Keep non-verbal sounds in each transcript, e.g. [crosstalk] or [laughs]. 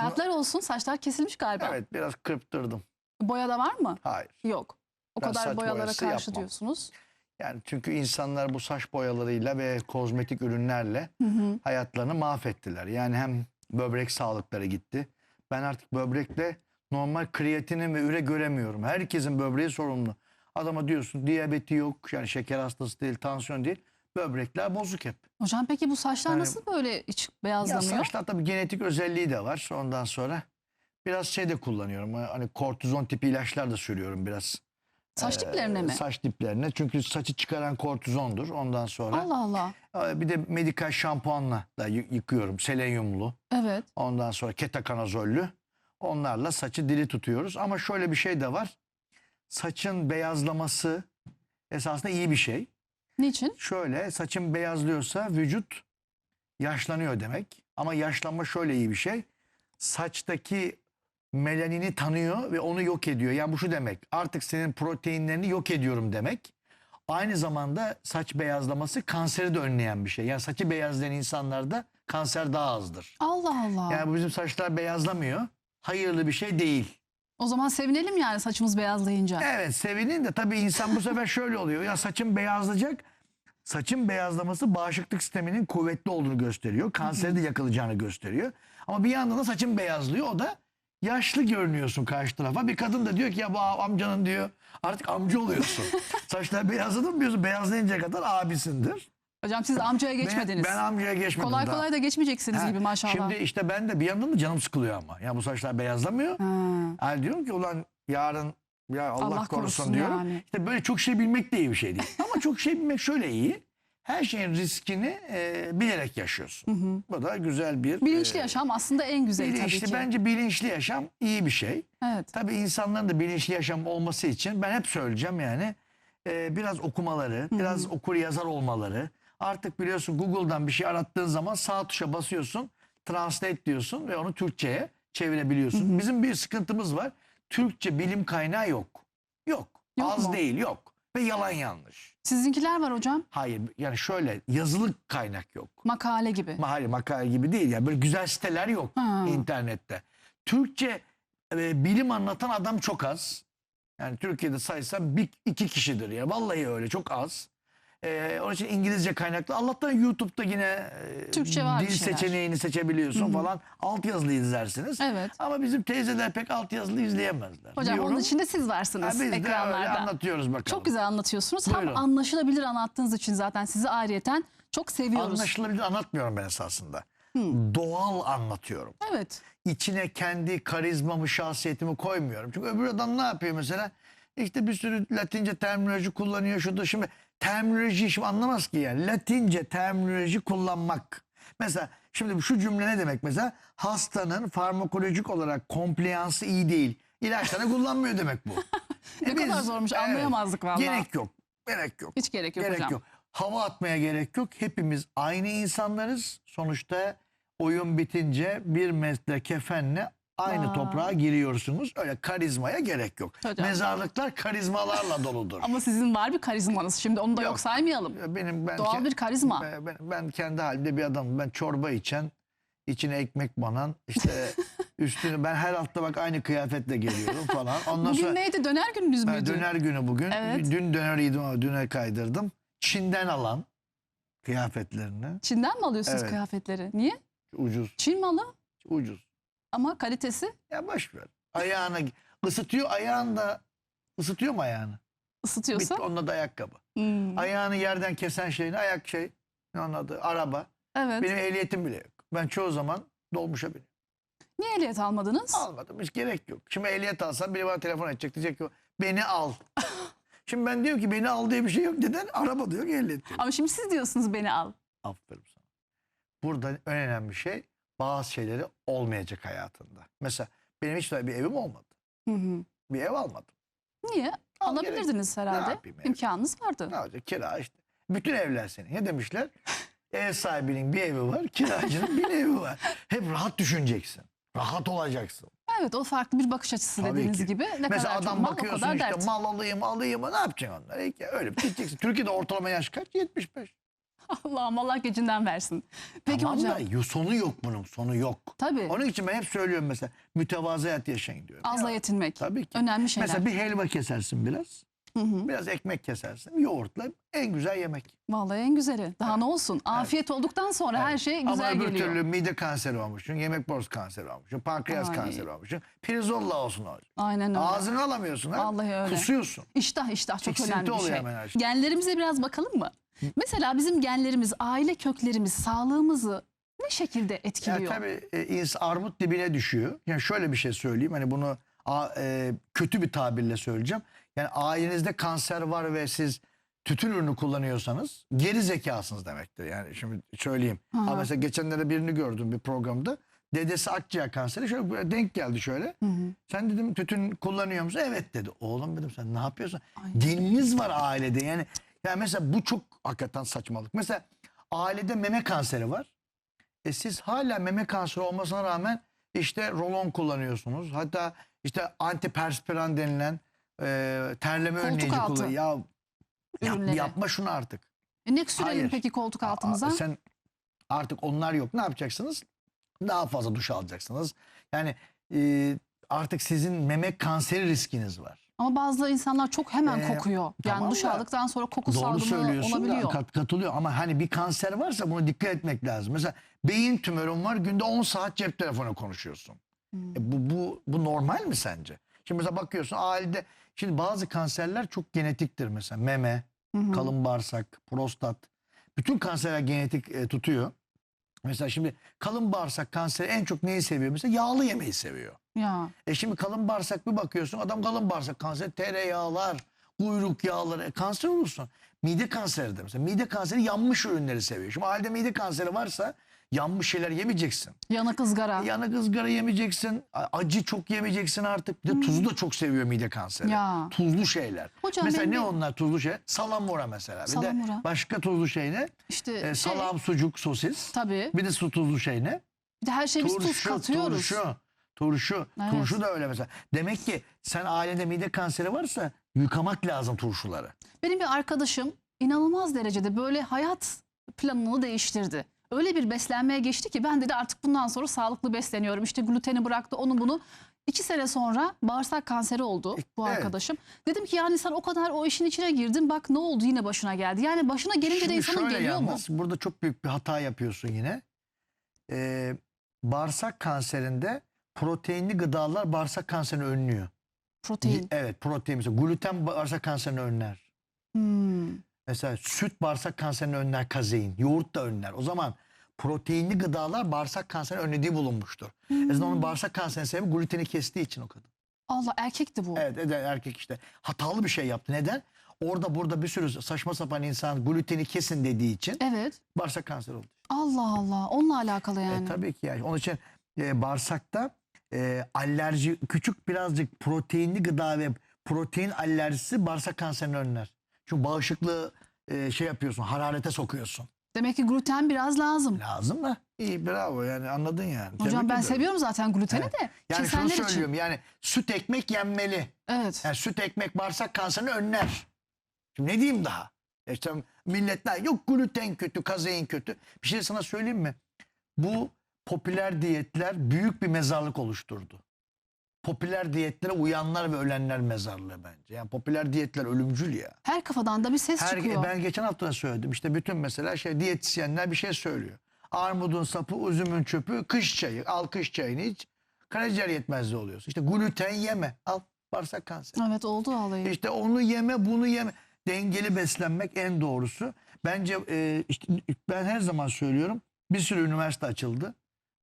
Saatler olsun saçlar kesilmiş galiba. Evet biraz kırptırdım. Boyada var mı? Hayır. Yok. O Ben kadar saç boyalara boyası karşı yapmam. diyorsunuz. Yani çünkü insanlar bu saç boyalarıyla ve kozmetik ürünlerle hayatlarını mahvettiler. Yani hem böbrek sağlıkları gitti. Ben artık böbrekle normal kreatinin ve üre göremiyorum. Herkesin böbreği sorumlu. Adama diyorsun diyabeti yok, yani şeker hastası değil, tansiyon değil. Böbrekler bozuk hep. Hocam peki bu saçlar Yani- nasıl böyle iç Ya beyazlamıyor? saçlar tabii genetik özelliği de var. Ondan sonra biraz şey de kullanıyorum. Hani kortizon tipi ilaçlar da sürüyorum biraz. Saç Ee, diplerine mi? Saç diplerine. Çünkü saçı çıkaran kortizondur. Ondan sonra Allah Allah. Ee, bir de medikal şampuanla da yıkıyorum. Selenyumlu. Evet. Ondan sonra ketakanazollü. Onlarla saçı diri tutuyoruz. Ama şöyle bir şey de var. Saçın beyazlaması esasında iyi bir şey. Niçin? Şöyle saçın beyazlıyorsa vücut yaşlanıyor demek. Ama yaşlanma şöyle iyi bir şey. Saçtaki melanini tanıyor ve onu yok ediyor. Yani bu şu demek. Artık senin proteinlerini yok ediyorum demek. Aynı zamanda saç beyazlaması kanseri de önleyen bir şey. Yani saçı beyazlayan insanlarda kanser daha azdır. Allah Allah. Yani bizim saçlar beyazlamıyor. Hayırlı bir şey değil. O zaman sevinelim yani saçımız beyazlayınca. Evet sevinin de tabii insan bu sefer şöyle oluyor. Ya saçım beyazlayacak. Saçın beyazlaması bağışıklık sisteminin kuvvetli olduğunu gösteriyor. Kanseri de yakalayacağını gösteriyor. Ama bir yandan da saçın beyazlıyor. O da yaşlı görünüyorsun karşı tarafa. Bir kadın da diyor ki ya bu amcanın diyor artık amca oluyorsun. [laughs] Saçlar beyazladı mı diyorsun beyazlayıncaya kadar abisindir. Hocam siz amcaya geçmediniz. Ben, amcaya geçmedim kolay daha. kolay da geçmeyeceksiniz Ha, gibi maşallah. Şimdi işte ben de bir yandan da canım sıkılıyor ama. Ya bu saçlar beyazlamıyor. Ha. Yani diyorum ki ulan yarın ya Allah, Allah korusun, korusun diyorum. yani. İşte böyle çok şey bilmek de iyi bir şey değil. [laughs] Ama çok şey bilmek şöyle iyi. Her şeyin riskini e, bilerek yaşıyorsun. Bu da güzel bir... Bilinçli e, yaşam aslında en güzeli bilinçli, tabii ki. Bence bilinçli yaşam iyi bir şey. Evet. Tabii insanların da bilinçli yaşam olması için ben hep söyleyeceğim yani e, biraz okumaları, biraz okur yazar olmaları. Artık biliyorsun Google'dan bir şey arattığın zaman sağ tuşa basıyorsun, translate diyorsun ve onu Türkçe'ye çevirebiliyorsun. Bizim bir sıkıntımız var. Türkçe bilim kaynağı yok. Yok. Yok Az mu? değil, yok. Ve yalan yanlış. Sizinkiler var hocam. Hayır yani şöyle yazılı kaynak yok. Makale gibi. Hayır makale gibi değil ya. Böyle güzel siteler yok Ha. internette. Türkçe e, bilim anlatan adam çok az. Yani Türkiye'de saysam bir, iki kişidir ya. Vallahi öyle çok az. E, onun için İngilizce kaynaklı. Allah'tan YouTube'da yine e, Türkçe var bir dil şeyler. seçeneğini seçebiliyorsun falan. Altyazılı izlersiniz. Evet. Ama bizim teyzeler pek altyazılı izleyemezler. Hocam Diyorum. onun içinde siz Ha, varsınız biz de öyle ekranlarda. anlatıyoruz bakalım. Çok güzel anlatıyorsunuz. Buyurun. Hem anlaşılabilir anlattığınız için zaten sizi ayrıyeten çok seviyoruz. Anlaşılabilir anlatmıyorum ben esasında. Doğal anlatıyorum. Evet. içine kendi karizmamı, şahsiyetimi koymuyorum. Çünkü öbür adam ne yapıyor mesela? İşte bir sürü Latince terminoloji kullanıyor. Şurada şimdi terminoloji şimdi anlamaz ki yani. Latince terminoloji kullanmak. Mesela şimdi şu cümle ne demek mesela? Hastanın farmakolojik olarak kompliyansı iyi değil. İlaçlarını kullanmıyor demek bu. [laughs] Ne E kadar biz- zormuş, Evet. anlayamazdık vallahi. Gerek yok. Gerek yok. Hiç gerek yok Gerek hocam. yok. Hava atmaya gerek yok. Hepimiz aynı insanlarız. Sonuçta oyun bitince bir metre kefenle aynı Aa. toprağa giriyorsunuz. Öyle karizmaya gerek yok. Hocam. Mezarlıklar karizmalarla doludur. Ama sizin var bir karizmanız. Şimdi onu da yok, Yok. saymayalım. Benim ben Doğal bir karizma. Ben, ben, ben kendi halimde bir adamım. Ben çorba içen, içine ekmek banan, işte [laughs] üstünü ben her hafta bak aynı kıyafetle geliyorum falan. Ondan Bugün sonra neydi? Döner gününüz müydü? döner günü bugün. Evet. Dün döner yedim ama düne kaydırdım. Çin'den alan kıyafetlerini. Çin'den mi alıyorsunuz Evet. kıyafetleri? Niye? Ucuz. Çin malı Ucuz. Ama kalitesi Ya boş ver. Ayağını ısıtıyor ayağını da ısıtıyor mu ayağını? ısıtıyorsa. Bitti onunla da ayakkabı. Hmm, Ayağını yerden kesen şeyini ayak şey. Ne onun adı? Araba. Evet. Benim ehliyetim bile yok. Ben çoğu zaman dolmuşa biniyorum. Niye ehliyet almadınız? Almadım. Hiç gerek yok. Şimdi ehliyet alsam biri bana telefon edecek. Diyecek ki beni al. [laughs] Şimdi ben diyorum ki beni al diye bir şey yok. Neden? Araba diyor ki ehliyet diyor. Ama şimdi siz diyorsunuz beni al. Aferin sana. Burada en önemli şey bazı şeyleri olmayacak hayatında. Mesela benim hiç bir evim olmadı. Hı hı. Bir ev almadım. Niye? Al, Alabilirdiniz Ne herhalde. İmkanınız vardı. Ne olacak? Kira işte. Bütün evler senin. Ne demişler? [laughs] Ev sahibinin bir evi var, kiracının bir evi var. Hep rahat düşüneceksin. Rahat olacaksın. Evet o farklı bir bakış açısı Tabii dediğiniz ki. gibi. Ne Mesela kadar adam mal bakıyorsun işte dert. mal alayım alayım ne yapacaksın onları? Öyle bir gideceksin. Türkiye'de ortalama yaş kaç? 75. [laughs] Allah'ım Allah gecinden versin. Peki tamam hocam. da sonu yok bunun sonu yok. Tabii. Onun için ben hep söylüyorum mesela mütevazı hayat yaşayın diyorum. Azla yetinmek. Tabii ki. Önemli şeyler. Mesela bir helva kesersin biraz. Hı hı. Biraz ekmek kesersin. Yoğurtla en güzel yemek. Vallahi en güzeli. Daha ne olsun? Afiyet olduktan sonra her şey güzel Ama öbür geliyor. türlü mide kanseri olmuşsun, yemek borusu kanseri olmuşsun, pankreas Ay. kanseri olmuşsun. Pirzolla olsun olacak. Aynen öyle. Ağzını alamıyorsun ha. Vallahi öyle. Kusuyorsun. İştah iştah çok Tiksinti önemli bir şey. hemen her şey. Genlerimize biraz bakalım mı? Mesela bizim genlerimiz, aile köklerimiz, sağlığımızı ne şekilde Ya etkiliyor? tabii e, ins- armut dibine düşüyor. Yani şöyle bir şey söyleyeyim. Hani bunu a- e, kötü bir tabirle söyleyeceğim. Yani ailenizde kanser var ve siz tütün ürünü kullanıyorsanız geri zekasınız demektir. Yani şimdi söyleyeyim. Hı. Ama mesela geçenlerde birini gördüm bir programda. Dedesi akciğer kanseri şöyle böyle denk geldi şöyle. Hı hı. Sen dedim tütün kullanıyor musun? Evet dedi. Oğlum dedim sen ne yapıyorsun? Ay. Geniniz var ailede. Yani yani mesela bu çok hakikaten saçmalık. Mesela ailede meme kanseri var. E siz hala meme kanseri olmasına rağmen işte rolon kullanıyorsunuz. Hatta işte antiperspiran denilen e, terleme Koltuk önleyici altı kullanıyor. Ya yap- ürünleri. yapma şunu artık. E ne sürelim Hayır. peki koltuk Aa, altımıza? sen artık onlar yok. Ne yapacaksınız? Daha fazla duş alacaksınız. Yani e, artık sizin meme kanseri riskiniz var. Ama bazı insanlar çok hemen Ee, kokuyor. Yani tamam duş da aldıktan sonra koku Doğru salgını söylüyorsun olabiliyor. da kat, katılıyor ama hani bir kanser varsa buna dikkat etmek lazım. Mesela beyin tümörün var günde 10 saat cep telefonu konuşuyorsun. Hmm. E bu, bu, bu normal mi sence? Şimdi mesela bakıyorsun ailede şimdi bazı kanserler çok genetiktir mesela meme, Hı hı. kalın bağırsak, prostat. Bütün kanserler genetik e, tutuyor. Mesela şimdi kalın bağırsak kanseri en çok neyi seviyor? Mesela yağlı yemeği seviyor. Ya E şimdi kalın bağırsak bir bakıyorsun adam kalın bağırsak kanseri tereyağlar, kuyruk yağları e, kanser olursun. Mide kanseri de mesela mide kanseri yanmış ürünleri seviyor. Şimdi halde mide kanseri varsa yanmış şeyler yemeyeceksin. yanık ızgara. Yanık ızgara yemeyeceksin. Acı çok yemeyeceksin artık. Bir de tuzu da çok seviyor mide kanseri. Hmm. Ya. Tuzlu şeyler. Hocam mesela benim ne onlar tuzlu şey? Salamura mesela. Bir Salamura. de başka tuzlu şey ne? İşte E, şey, salam, sucuk, sosis. tabii. Bir de su tuzlu şey ne? Bir de her şeye biz tuz katıyoruz. Turşu. Turşu. Evet. Turşu da öyle mesela. Demek ki sen ailede mide kanseri varsa yıkamak lazım turşuları. Benim bir arkadaşım inanılmaz derecede böyle hayat planını değiştirdi. Öyle bir beslenmeye geçti ki ben dedi artık bundan sonra sağlıklı besleniyorum. İşte gluteni bıraktı onu bunu. İki sene sonra bağırsak kanseri oldu bu Evet. arkadaşım. Dedim ki yani sen o kadar o işin içine girdin bak ne oldu yine başına geldi. Yani başına gelince de Şimdi insanın şöyle geliyor mu? yalnız burada çok büyük bir hata yapıyorsun yine. Ee, bağırsak kanserinde proteinli gıdalar bağırsak kanserini önlüyor. Protein. Evet protein gluten bağırsak kanserini önler. Hmm. Mesela süt bağırsak kanserini önler kazein. Yoğurt da önler. O zaman proteinli gıdalar bağırsak kanserini önlediği bulunmuştur. Hmm. Aslında onun bağırsak kanserinin sebebi gluteni kestiği için o kadın. Allah erkekti bu. Evet ede- erkek işte hatalı bir şey yaptı. Neden? Orada burada bir sürü saçma sapan insan gluteni kesin dediği için Evet. bağırsak kanseri oldu. Allah Allah. Onunla alakalı yani. E, tabii ki yani. Onun için e, bağırsakta e, alerji küçük birazcık proteinli gıda ve protein alerjisi bağırsak kanserini önler. Çünkü bağışıklığı e, şey yapıyorsun hararete sokuyorsun. Demek ki gluten biraz lazım. Lazım da iyi bravo yani anladın yani. Hocam Tebrik ben ediyorum. seviyorum zaten gluteni Evet. de. Yani şunu kesenler için. söylüyorum yani süt ekmek yenmeli. Evet. Yani süt ekmek bağırsak kanserini önler. Şimdi ne diyeyim daha? E İşte milletler yok gluten kötü, kazein kötü. Bir şey sana söyleyeyim mi? Bu popüler diyetler büyük bir mezarlık oluşturdu. Popüler diyetlere uyanlar ve ölenler mezarlığı bence. Yani popüler diyetler ölümcül ya. Her kafadan da bir ses Her, çıkıyor. ben geçen hafta da söyledim. İşte bütün mesela şey diyetisyenler bir şey söylüyor. Armudun sapı, üzümün çöpü, kış çayı. Al kış çayını iç. Karaciğer yetmezliği oluyorsun. İşte gluten yeme. Al bağırsak kanseri. Evet oldu vallahi. İşte onu yeme bunu yeme. Dengeli beslenmek en doğrusu. Bence e, işte ben her zaman söylüyorum. Bir sürü üniversite açıldı.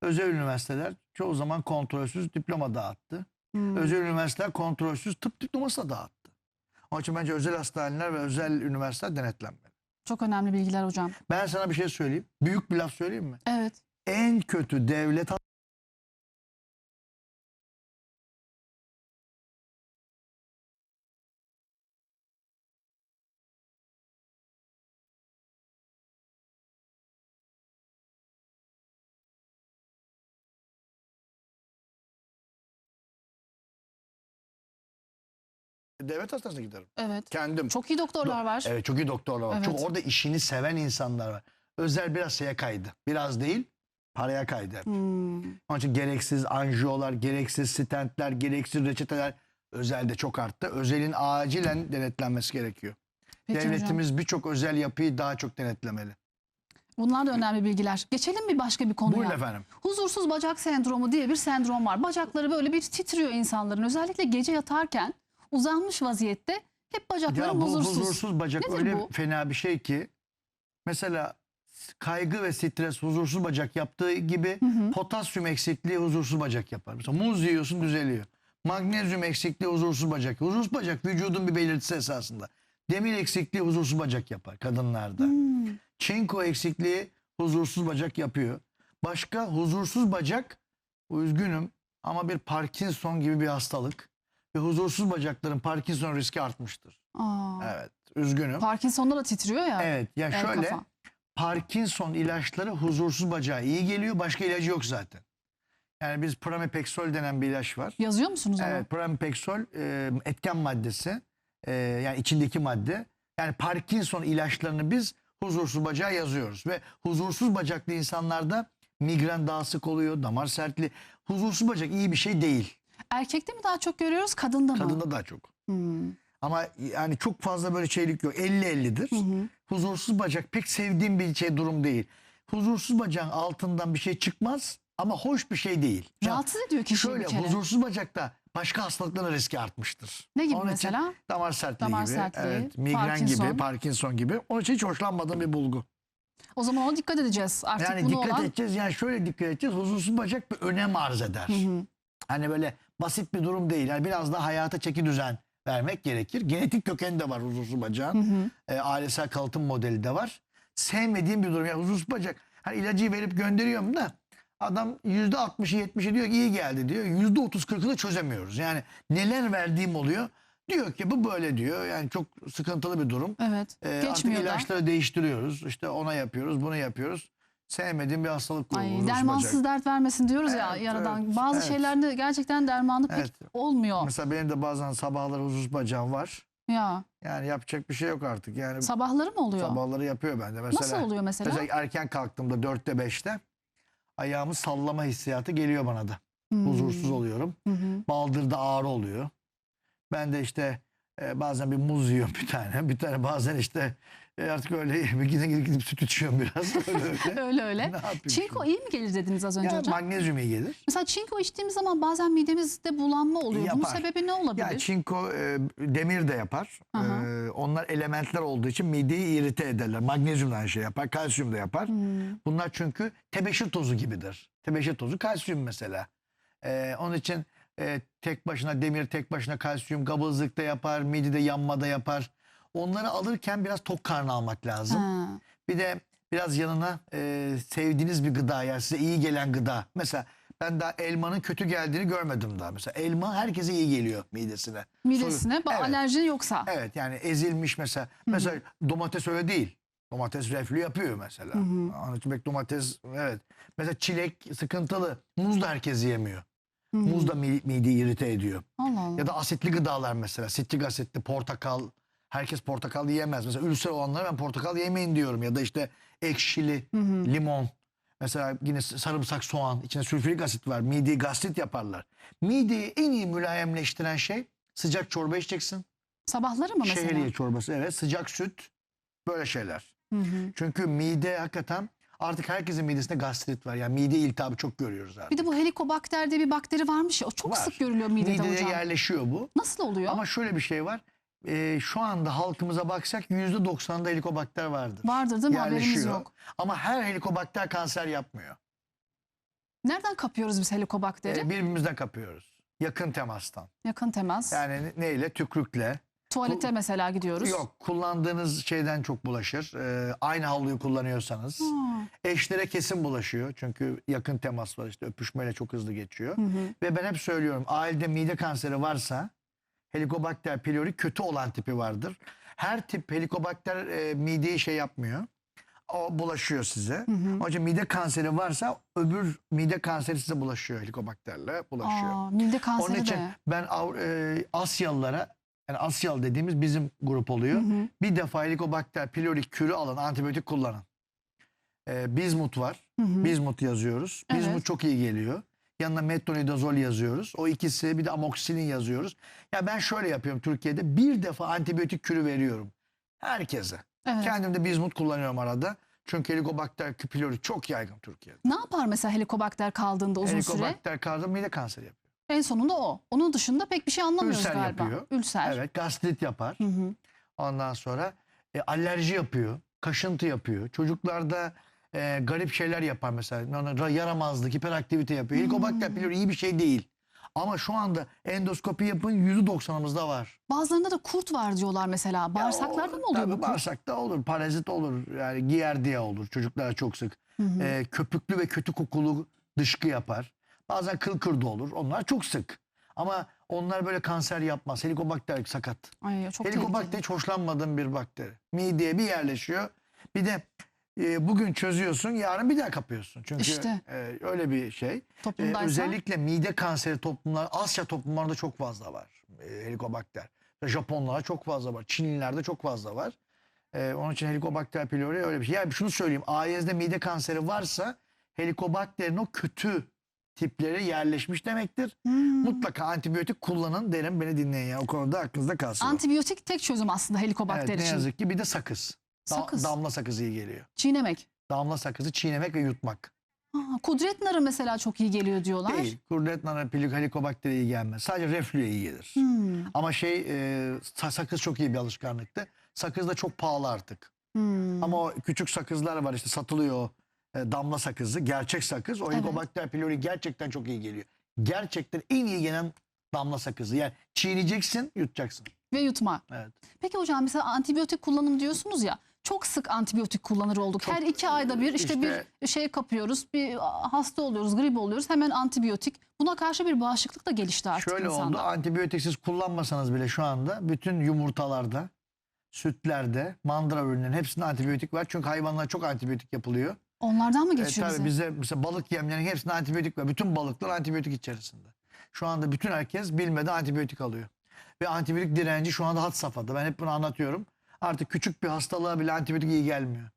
Özel üniversiteler çoğu zaman kontrolsüz diploma dağıttı. Hmm. Özel üniversiteler kontrolsüz tıp diploması da dağıttı. Onun için bence özel hastaneler ve özel üniversiteler denetlenmeli. Çok önemli bilgiler hocam. Ben sana bir şey söyleyeyim. Büyük bir laf söyleyeyim mi? Evet. En kötü devlet devlet hastanesine giderim. Evet. Kendim. Çok iyi doktorlar var. Evet çok iyi doktorlar var. Evet. Çok orada işini seven insanlar var. özel biraz şeye kaydı. Biraz değil paraya kaydı. hep. Hmm. Onun için gereksiz anjiyolar, gereksiz stentler, gereksiz reçeteler özelde çok arttı. Özelin acilen denetlenmesi gerekiyor. Peki. Devletimiz birçok özel yapıyı daha çok denetlemeli. Bunlar da önemli bilgiler. Geçelim bir başka bir konuya. Buyurun efendim. Huzursuz bacak sendromu diye bir sendrom var. Bacakları böyle bir titriyor insanların. Özellikle gece yatarken uzanmış vaziyette hep bacakları Ya bu huzursuz. huzursuz bacak Nedir öyle bu? fena bir şey ki mesela kaygı ve stres huzursuz bacak yaptığı gibi potasyum eksikliği huzursuz bacak yapar. Mesela muz yiyorsun düzeliyor. Magnezyum eksikliği huzursuz bacak. Huzursuz bacak vücudun bir belirtisi esasında. Demir eksikliği huzursuz bacak yapar kadınlarda. Hmm. Çinko eksikliği huzursuz bacak yapıyor. Başka huzursuz bacak üzgünüm ama bir Parkinson gibi bir hastalık. Ve huzursuz bacakların Parkinson riski artmıştır. Aa, Evet üzgünüm. Parkinson'da da titriyor ya. Evet ya el şöyle kafa. Parkinson ilaçları huzursuz bacağa iyi geliyor. Başka ilacı yok zaten. Yani biz pramipexol denen bir ilaç var. Yazıyor musunuz onu? Evet pramipexol e, etken maddesi e, yani içindeki madde. Yani Parkinson ilaçlarını biz huzursuz bacağa yazıyoruz. Ve huzursuz bacaklı insanlarda migren daha sık oluyor, damar sertliği. Huzursuz bacak iyi bir şey değil. Erkekte mi daha çok görüyoruz, kadında mı? Kadında daha çok. Hmm. Ama yani çok fazla böyle şeylik yok. 50-50'dir. hı. Huzursuz bacak pek sevdiğim bir şey durum değil. Huzursuz bacağın altından bir şey çıkmaz ama hoş bir şey değil. Ya Rahatsız ediyor kişiyi Şöyle bir kere. huzursuz bacakta başka hastalıkların riski artmıştır. Ne gibi Onun için mesela? damar sertliği Damar gibi. sertliği, evet, migren Parkinson. gibi, Parkinson gibi. Onun için hiç hoşlanmadığım bir bulgu. O zaman ona dikkat edeceğiz. Artık Yani bunu dikkat olan... edeceğiz. Yani şöyle dikkat edeceğiz. Huzursuz bacak bir önem arz eder. Hani böyle basit bir durum değil. Yani biraz daha hayata çeki düzen vermek gerekir. Genetik kökeni de var huzursuz bacağın. E, ailesel kalıtım modeli de var. Sevmediğim bir durum. Yani huzursuz bacak. Hani ilacı verip gönderiyorum da adam %60'ı 70'i diyor ki iyi geldi diyor. %30-40'ı da çözemiyoruz. Yani neler verdiğim oluyor. Diyor ki bu böyle diyor. Yani çok sıkıntılı bir durum. Evet. E, artık da. ilaçları değiştiriyoruz. İşte ona yapıyoruz, bunu yapıyoruz. Sevmediğim bir hastalık bu. Ay, dermansız bacak. dert vermesin diyoruz ya Evet, yaradan. evet, Bazı evet. şeylerde gerçekten dermanı pek Evet. olmuyor. Mesela benim de bazen sabahları huzursuz bacağım var. Ya Yani yapacak bir şey yok artık. Yani sabahları mı oluyor? sabahları yapıyor bende. Mesela, Nasıl oluyor mesela? Mesela erken kalktığımda dörtte beşte ayağımı sallama hissiyatı geliyor bana da. Hmm. Huzursuz oluyorum. Hı hı. Baldırda ağrı oluyor. Ben de işte e, bazen bir muz yiyorum bir tane. [laughs] Bir tane bazen işte e, artık öyle [laughs] gidip gidip, gidip süt içiyorum biraz. [laughs] Öyle öyle. Öyle öyle. Çinko şimdi? iyi mi gelir dediniz az önce Yani hocam? magnezyum iyi gelir. Mesela çinko içtiğimiz zaman bazen midemizde bulanma oluyor. Bunun Yapar. sebebi ne olabilir? Ya çinko e, demir de yapar. E, onlar elementler olduğu için mideyi irite ederler. Magnezyum da aynı şey yapar, kalsiyum da yapar. Hmm. Bunlar çünkü tebeşir tozu gibidir. Tebeşir tozu kalsiyum mesela. E, onun için e, tek başına demir, tek başına kalsiyum kabızlıkta yapar, midede yanmada yapar. Onları alırken biraz tok karnı almak lazım. Ha. Bir de biraz yanına e, sevdiğiniz bir gıda yani size iyi gelen gıda. Mesela ben daha elmanın kötü geldiğini görmedim daha. Mesela elma herkese iyi geliyor midesine. Midesine ba- Evet. alerji yoksa. Evet yani ezilmiş mesela. Mesela domates öyle değil. Domates reflü yapıyor mesela. Belki domates evet. Mesela çilek sıkıntılı. Muz da herkes yiyemiyor. Hı hı. Muz da mi- mideyi irite ediyor. Allah Allah. Ya da asitli gıdalar mesela. Sitrik asitli portakal. Herkes portakal yiyemez. Mesela ülser olanlara ben portakal yemeyin diyorum. Ya da işte ekşili, limon. Mesela yine sarımsak, soğan. içinde sülfürik asit var. Mideyi gastrit yaparlar. Mideyi en iyi mülayemleştiren şey sıcak çorba içeceksin. Sabahları mı mesela? Şehriye çorbası evet. Sıcak süt. Böyle şeyler. Hı hı. Çünkü mide hakikaten artık herkesin midesinde gastrit var. Yani mide iltihabı çok görüyoruz artık. Bir de bu helikobakter diye bir bakteri varmış ya. O çok Var. sık görülüyor midede Mideye hocam. yerleşiyor bu. Nasıl oluyor? Ama şöyle bir şey var. Ee, şu anda halkımıza baksak %90'da helikobakter vardır. Vardır değil mi? Haberimiz Yerleşiyor. yok. Ama her helikobakter kanser yapmıyor. Nereden kapıyoruz biz helikobakteri? Ee, birbirimizden kapıyoruz. Yakın temastan. Yakın temas. Yani ne- neyle? Tükrükle. Tuvalete mesela gidiyoruz. Yok kullandığınız şeyden çok bulaşır. Ee, aynı havluyu kullanıyorsanız. Ha. Eşlere kesin bulaşıyor. Çünkü yakın temas var işte öpüşmeyle çok hızlı geçiyor. Ve ben hep söylüyorum ailede mide kanseri varsa helikobakter pylori kötü olan tipi vardır. Her tip helikobakter e, mideyi şey yapmıyor. O bulaşıyor size. Onun için mide kanseri varsa öbür mide kanseri size bulaşıyor helikobakterle bulaşıyor. Aa, mide kanseri Onun için de. ben Av- e, Asyalılara yani Asyalı dediğimiz bizim grup oluyor. Bir defa helikobakter pylori kürü alın antibiyotik kullanın. e, bizmut var. Bizmut yazıyoruz. Bizmut Evet. çok iyi geliyor. Yanına metronidazol yazıyoruz. O ikisi bir de amoksisilin yazıyoruz. Ya ben şöyle yapıyorum Türkiye'de bir defa antibiyotik kürü veriyorum. Herkese. Evet. Kendim de bizmut kullanıyorum arada. Çünkü helikobakter pylori çok yaygın Türkiye'de. Ne yapar mesela helikobakter kaldığında uzun süre? Helikobakter kaldı mide kanseri yapıyor. En sonunda o. Onun dışında pek bir şey anlamıyoruz Ülser galiba. yapıyor. Ülser. Evet gastrit yapar. Hı hı. Ondan sonra e, alerji yapıyor. Kaşıntı yapıyor. Çocuklarda e, garip şeyler yapar mesela. Yani yaramazlık, hiperaktivite yapıyor. Helikobakter pylori iyi bir şey değil. Ama şu anda endoskopi yapın %90'ımızda var. Bazılarında da kurt var diyorlar mesela. Bağırsaklarda mı oluyor tabii bu kurt? Bağırsakta olur, parazit olur. Yani giardia olur. Çocuklar çok sık. E, köpüklü ve kötü kokulu dışkı yapar. Bazen kıl kırdı olur. Onlar çok sık. Ama onlar böyle kanser yapmaz. Helikobakter sakat. Ay, çok Helikobakter hiç hoşlanmadığım bir bakteri. Mideye bir yerleşiyor. Bir de e, bugün çözüyorsun yarın bir daha kapıyorsun. Çünkü İşte. e, öyle bir şey. E, özellikle mide kanseri toplumlar Asya toplumlarında çok fazla var. E, helikobakter. Japonlarda çok fazla var. Çinlilerde çok fazla var. E, onun için helikobakter pylori öyle bir şey. Yani şunu söyleyeyim. AYS'de mide kanseri varsa helikobakterin o kötü tipleri yerleşmiş demektir. Hmm. Mutlaka antibiyotik kullanın derim. Beni dinleyin ya. O konuda aklınızda kalsın. Antibiyotik tek çözüm aslında helikobakter Evet, ne için. yazık ki bir de sakız. Da- Sakız. damla sakızı iyi geliyor. Çiğnemek. Damla sakızı çiğnemek ve yutmak. Ha, kudret narı mesela çok iyi geliyor diyorlar. Değil. Kurdet nara pilik helikobakteri iyi gelmez. Sadece reflüye iyi gelir. Hmm, Ama şey e, sa- sakız çok iyi bir alışkanlıktı. Sakız da çok pahalı artık. hmm. Ama o küçük sakızlar var işte satılıyor e, damla sakızı. Gerçek sakız. O helikobakter pylori gerçekten çok iyi geliyor. Gerçekten en iyi gelen damla sakızı. Yani çiğneyeceksin yutacaksın. Ve yutma. Evet. Peki hocam mesela antibiyotik kullanım diyorsunuz ya. Çok sık antibiyotik kullanır olduk. Çok, Her iki ayda bir işte, işte- bir şey kapıyoruz, bir hasta oluyoruz, grip oluyoruz. Hemen antibiyotik. Buna karşı bir bağışıklık da gelişti artık Şöyle insanda. oldu antibiyotiksiz kullanmasanız bile şu anda bütün yumurtalarda, sütlerde, mandıra ürünlerinin hepsinde antibiyotik var. Çünkü hayvanlara çok antibiyotik yapılıyor. Onlardan mı E, geçiyor tabii bize? bize mesela balık yemlerinin hepsinde antibiyotik var. Bütün balıklar antibiyotik içerisinde. Şu anda bütün herkes bilmeden antibiyotik alıyor. Ve antibiyotik direnci şu anda had safhada. Ben hep bunu anlatıyorum. Artık küçük bir hastalığa bile antibiyotik iyi gelmiyor.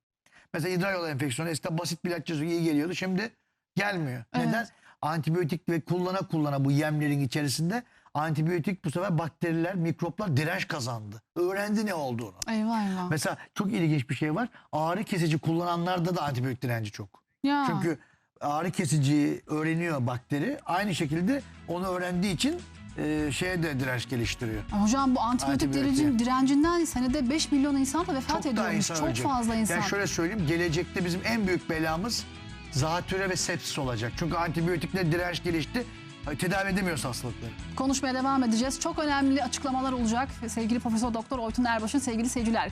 Mesela idrar yolu enfeksiyonu eskiden basit bir ilaç iyi geliyordu. Şimdi gelmiyor. Evet. Neden? Antibiyotik ve kullana kullana bu yemlerin içerisinde antibiyotik bu sefer bakteriler, mikroplar direnç kazandı. Öğrendi ne olduğunu. Eyvah eyvah. Mesela çok ilginç bir şey var. Ağrı kesici kullananlarda da antibiyotik direnci çok. ya. Çünkü ağrı kesiciyi öğreniyor bakteri. Aynı şekilde onu öğrendiği için e, şeye de direnç geliştiriyor. Hocam bu antibiyotik direncin, direncinden senede 5 milyon insan da vefat Çok ediyormuş. insan Çok ölecek. fazla insan. Yani şöyle söyleyeyim gelecekte bizim en büyük belamız zatüre ve sepsis olacak. Çünkü antibiyotikle direnç gelişti. Tedavi edemiyoruz hastalıkları. Konuşmaya devam edeceğiz. Çok önemli açıklamalar olacak. Sevgili Profesör Doktor Oytun Erbaş'ın sevgili seyirciler.